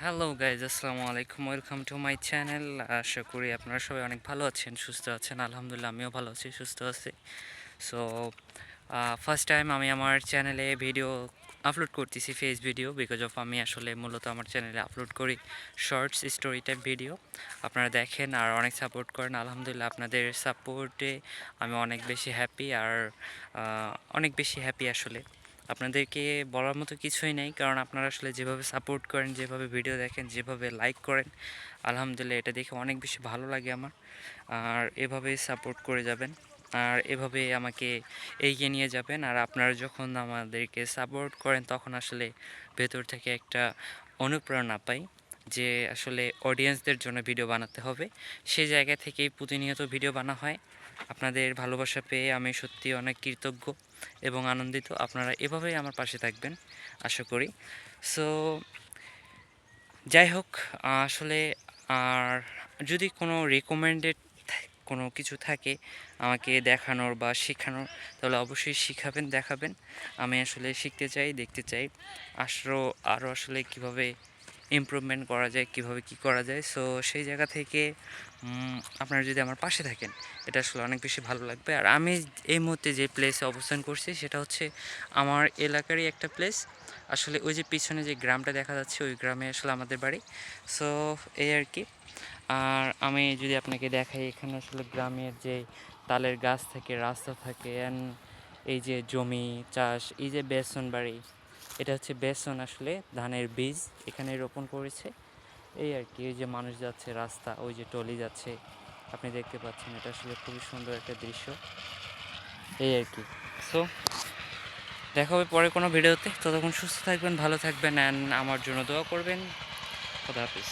Hello guys আসসালামু আলাইকুম welcome to my channel আশা করি আপনারা সবাই অনেক ভালো আছেন সুস্থ আছেন আলহামদুলিল্লাহ আমিও ভালো আছি সুস্থ আছি সো ফার্স্ট টাইম আমি আমার চ্যানেলে ভিডিও আপলোড করতেছি ফেস ভিডিও বিকজ অফ আমি আসলে মূলত আমার চ্যানেলে আপলোড করি শর্টস স্টোরি টাইপ ভিডিও আপনারা দেখেন আর অনেক সাপোর্ট করেন আলহামদুলিল্লাহ আপনাদের সাপোর্টে আমি অনেক বেশি হ্যাপি আর অনেক বেশি হ্যাপি আসলে আপনাদেরকে বলার মতো কিছুই নেই। কারণ আপনারা আসলে যেভাবে সাপোর্ট করেন, যেভাবে ভিডিও দেখেন, যেভাবে লাইক করেন, আলহামদুলিল্লাহ এটা দেখে অনেক বেশি ভালো লাগে আমার। আর এভাবেই সাপোর্ট করে যাবেন। আর এভাবে আমাকে এগিয়ে নিয়ে যাবেন। আর আপনারা যখন আমাদেরকে সাপোর্ট করেন, তখন আসলে ভেতর থেকে একটা অনুপ্রেরণা পাই। যে আসলে অডিয়েন্সদের জন্য ভিডিও বানাতে হবে। সেই জায়গা থেকেই প্রতিনিয়ত ভিডিও বানা হয়। আপনাদের ভালোবাসা পেয়ে আমি সত্যি অনেক কৃতজ্ঞ এবং আনন্দিত। আপনারা এভাবেই আমার পাশে থাকবেন, আশা করি। সো যাই হোক আসলে আর যদি কোনো রেকমেন্ডেড কোনো কিছু থাকে আমাকে দেখানোর বা শেখানোর, তাহলে অবশ্যই শিখাবেন, দেখাবেন। আমি আসলে শিখতে চাই, দেখতে চাই। আরও আরও আসলে কীভাবে ইমপ্রুভমেন্ট করা যায়, কীভাবে কি করা যায়? সো সেই জায়গা থেকে আপনারা যদি আমার পাশে থাকেন, এটা আসলে অনেক বেশি ভালো লাগবে। আর আমি এই মুহূর্তে যে প্লেসে অবস্থান করছি, সেটা হচ্ছে আমার এলাকারই একটা প্লেস আসলে ওই যে পিছনে যে গ্রামটা দেখা যাচ্ছে, ওই গ্রামে আসলে আমাদের বাড়ি। সো এই আর কি। আর আমি যদি আপনাকে দেখাই, এখানে আসলে গ্রামের যে তালের গাছ থাকে, রাস্তা থাকে অ্যান্ড এই যে জমি, চাষ, এই যে বেসন বাড়ি এটা হচ্ছে বেসন আসলে, ধানের বীজ এখানে রোপণ করেছে। এই আর কি ওই যে মানুষ যাচ্ছে রাস্তা, ওই যে টলি যাচ্ছে, আপনি দেখতে পাচ্ছেন এটা আসলে খুবই সুন্দর একটা দৃশ্য। এই আর কি। সো দেখা হবে পরে কোনো ভিডিওতে। ততক্ষণ সুস্থ থাকবেন, ভালো থাকবেন অ্যান্ড আমার জন্য দোয়া করবেন। খোদা হাফিজ।